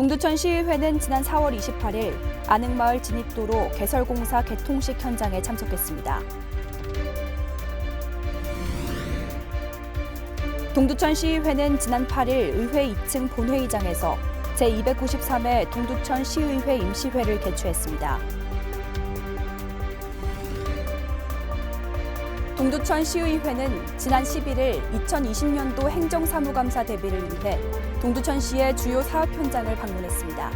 동두천 시의회는 지난 4월 28일 안흥마을 진입도로 개설공사 개통식 현장에 참석했습니다. 동두천 시의회는 지난 8일 의회 2층 본회의장에서 제293회 동두천 시의회 임시회를 개최했습니다. 동두천 시의회는 지난 11일 2020년도 행정사무감사 대비를 위해 동두천시의 주요 사업 현장을 방문했습니다.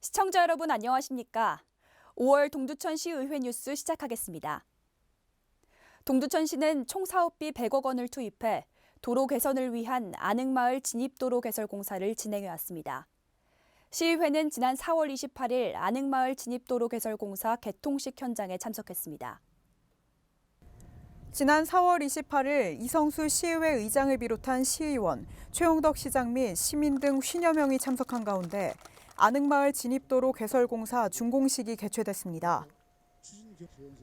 시청자 여러분 안녕하십니까? 5월 동두천시의회 뉴스 시작하겠습니다. 동두천시는 총 사업비 100억 원을 투입해 도로 개선을 위한 안흥마을 진입도로 개설 공사를 진행해 왔습니다. 시의회는 지난 4월 28일 안흥마을 진입도로 개설 공사 개통식 현장에 참석했습니다. 지난 4월 28일 이성수 시의회 의장을 비롯한 시의원, 최홍덕 시장 및 시민 등 50여 명이 참석한 가운데 안흥마을 진입도로 개설 공사 준공식이 개최됐습니다.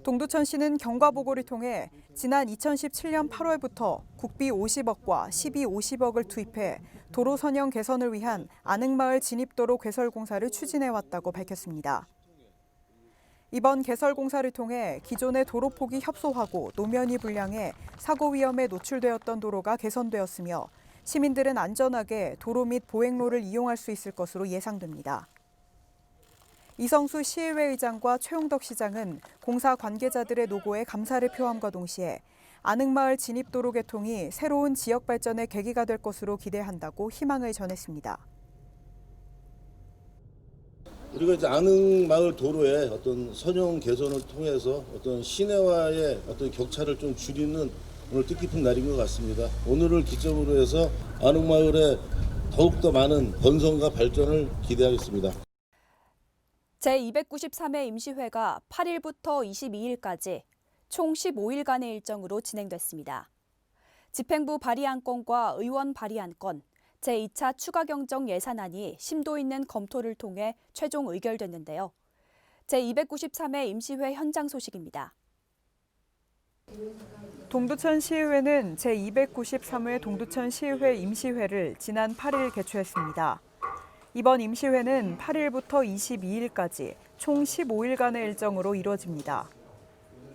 동두천 시는 경과보고를 통해 지난 2017년 8월부터 국비 50억과 시비 50억을 투입해 도로 선형 개선을 위한 안흥마을 진입도로 개설 공사를 추진해왔다고 밝혔습니다. 이번 개설 공사를 통해 기존의 도로 폭이 협소하고 노면이 불량해 사고 위험에 노출되었던 도로가 개선되었으며 시민들은 안전하게 도로 및 보행로를 이용할 수 있을 것으로 예상됩니다. 이성수 시의회 의장과 최용덕 시장은 공사 관계자들의 노고에 감사를 표함과 동시에 안흥마을 진입도로 개통이 새로운 지역 발전의 계기가 될 것으로 기대한다고 희망을 전했습니다. 우리가 이제 아능 마을 도로의 어떤 선용 개선을 통해서 어떤 시내와의 어떤 격차를 좀 줄이는 오늘 뜻깊은 날인 것 같습니다. 오늘을 기점으로 해서 아능 마을에 더욱더 많은 번성과 발전을 기대하겠습니다. 제293회 임시회가 8일부터 22일까지 총 15일간의 일정으로 진행됐습니다. 집행부 발의안건과 의원 발의안건, 제2차 추가 경정 예산안이 심도 있는 검토를 통해 최종 의결됐는데요. 제293회 임시회 현장 소식입니다. 동두천 시의회는 제293회 동두천 시의회 임시회를 지난 8일 개최했습니다. 이번 임시회는 8일부터 22일까지 총 15일간의 일정으로 이루어집니다.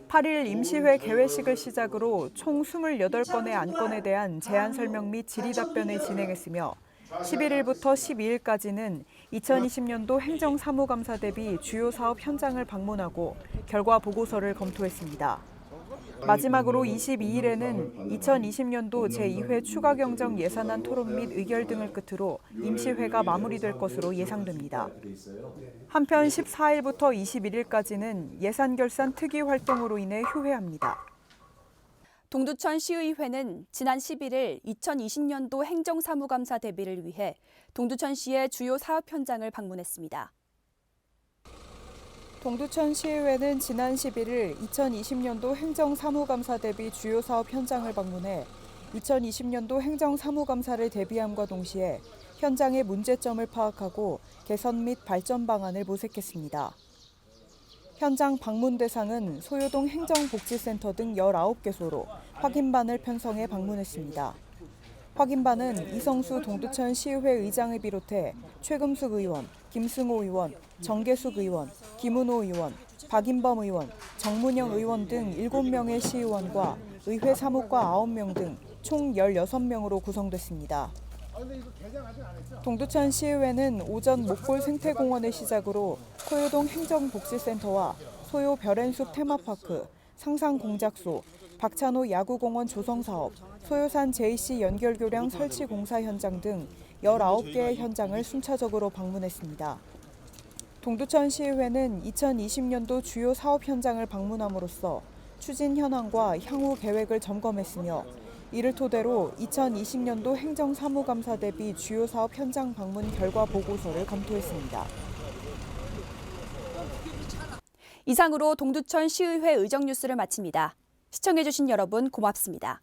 8일 임시회 개회식을 시작으로 총 28건의 안건에 대한 제안 설명 및 질의 답변을 진행했으며 11일부터 12일까지는 2020년도 행정사무감사 대비 주요 사업 현장을 방문하고 결과 보고서를 검토했습니다. 마지막으로 22일에는 2020년도 제2회 추가 경정 예산안 토론 및 의결 등을 끝으로 임시회가 마무리될 것으로 예상됩니다. 한편 14일부터 21일까지는 예산 결산 특위 활동으로 인해 휴회합니다. 동두천 시의회는 지난 11일 2020년도 행정사무감사 대비를 위해 동두천시의 주요 사업 현장을 방문했습니다. 동두천 시의회는 지난 11일 2020년도 행정사무감사 대비 주요 사업 현장을 방문해 2020년도 행정사무감사를 대비함과 동시에 현장의 문제점을 파악하고 개선 및 발전 방안을 모색했습니다. 현장 방문 대상은 소요동 행정복지센터 등 19개소로 확인반을 편성해 방문했습니다. 확인반은 이성수 동두천 시의회 의장을 비롯해 최금숙 의원, 김승호 의원, 정계숙 의원, 김은호 의원, 박인범 의원, 정문영 의원 등 7명의 시의원과 의회 사무과 9명 등 총 16명으로 구성됐습니다. 동두천 시의회는 오전 목골 생태공원을 시작으로 소요동 행정복지센터와 소요 별앤숲 테마파크, 상상공작소, 박찬호 야구공원 조성 사업, 소요산 JC 연결교량 설치 공사 현장 등 19개의 현장을 순차적으로 방문했습니다. 동두천 시의회는 2020년도 주요 사업 현장을 방문함으로써 추진 현황과 향후 계획을 점검했으며 이를 토대로 2020년도 행정사무감사 대비 주요 사업 현장 방문 결과 보고서를 검토했습니다. 이상으로 동두천 시의회 의정 뉴스를 마칩니다. 시청해주신 여러분 고맙습니다.